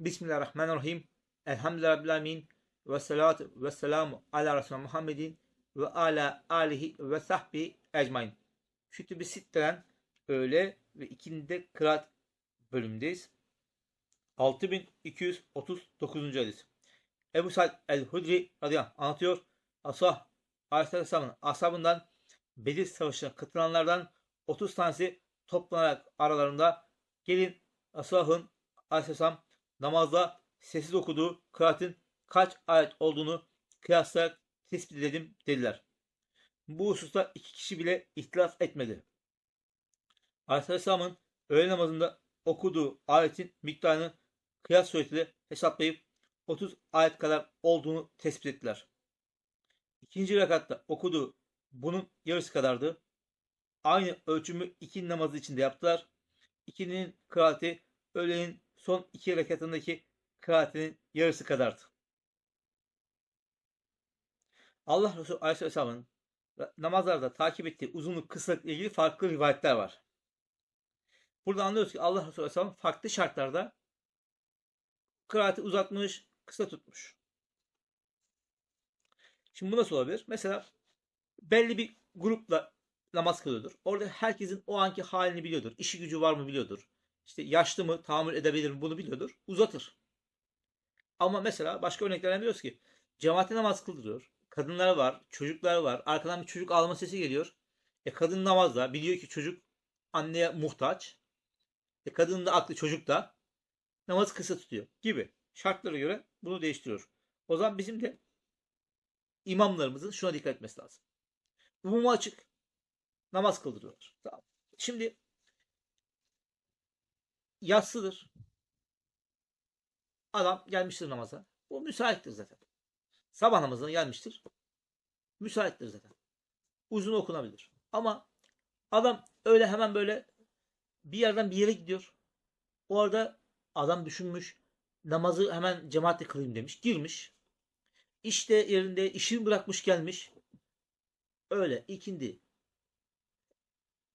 Bismillahirrahmanirrahim. Elhamdülillahi. Ve salatu ve selamu ala Resulü Muhammedin ve ala alihi ve sahbihi ecmain. Kütüb-i öğle ve ikindi kıraat bölümündeyiz. 6239. hadis. Ebu Said el-Hudri radıyallahu anh anlatıyor. Asah Aleyhisselam'ın ashabından Bedir Savaşı'na katılanlardan 30 tanesi toplanarak aralarında gelin Asah'ın Aleyhisselam namazda sessiz okuduğu kıraatin kaç ayet olduğunu kıyaslayarak tespit edelim dediler. Bu hususta iki kişi bile ihtilaf etmedi. Aleyhisselam'ın öğle namazında okuduğu ayetin miktarını kıyas suretiyle hesaplayıp 30 ayet kadar olduğunu tespit ettiler. İkinci rekatta okuduğu bunun yarısı kadardı. Aynı ölçümü iki namazı içinde yaptılar. İkinin kıraati öğlenin son iki rekatındaki kıraatinin yarısı kadardı. Allah Resulü Aleyhisselam'ın namazlarda takip ettiği uzunluk kısalıkla ilgili farklı rivayetler var. Burada anlıyoruz ki Allah Resulü Aleyhisselam farklı şartlarda kıraati uzatmış, kısa tutmuş. Şimdi bu nasıl olabilir? Mesela belli bir grupla namaz kılıyordur. Orada herkesin o anki halini biliyordur. İşi gücü var mı biliyordur. İşte yaşlı mı, tahammül edebilir mi bunu biliyordur. Uzatır. Ama mesela başka örneklerden biliyoruz ki cemaate namaz kıldırıyor. Kadınlar var, çocuklar var. Arkadan bir çocuk ağlama sesi geliyor. E kadın namazda biliyor ki çocuk anneye muhtaç. E kadının da aklı çocuk da namazı kısa tutuyor gibi. Şartlara göre bunu değiştiriyor. O zaman bizim de imamlarımızın şuna dikkat etmesi lazım. Umuma açık namaz kıldırıyorlar. Tamam. Şimdi yatsıdır. Adam gelmiştir namaza. Bu müsaittir zaten. Sabah namazına gelmiştir. Müsaittir zaten. Uzun okunabilir. Ama adam öyle hemen böyle bir yerden bir yere gidiyor. O arada adam düşünmüş. Namazı hemen cemaatle kılayım demiş. Girmiş. İşte yerinde işini bırakmış gelmiş. Öyle ikindi.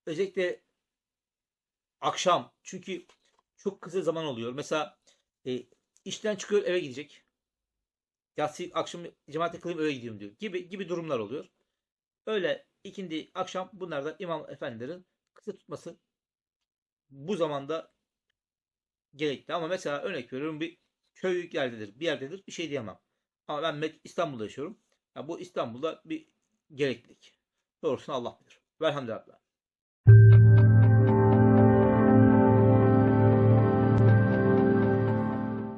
Özellikle akşam. Çünkü çok kısa zaman oluyor. Mesela e, işten çıkıyor eve gidecek. Yatsı akşam cemaate kılayım eve gidiyorum diyor. Gibi gibi durumlar oluyor. Öyle ikindi akşam bunlar da imam efendilerin kısa tutması bu zamanda gerekli. Ama mesela örnek veriyorum bir köy yerdedir, bir yerdedir bir şey diyemem. Ama ben İstanbul'da yaşıyorum. Ya bu İstanbul'da bir gereklilik. Doğrusunu Allah bilir. Velhamdülillah.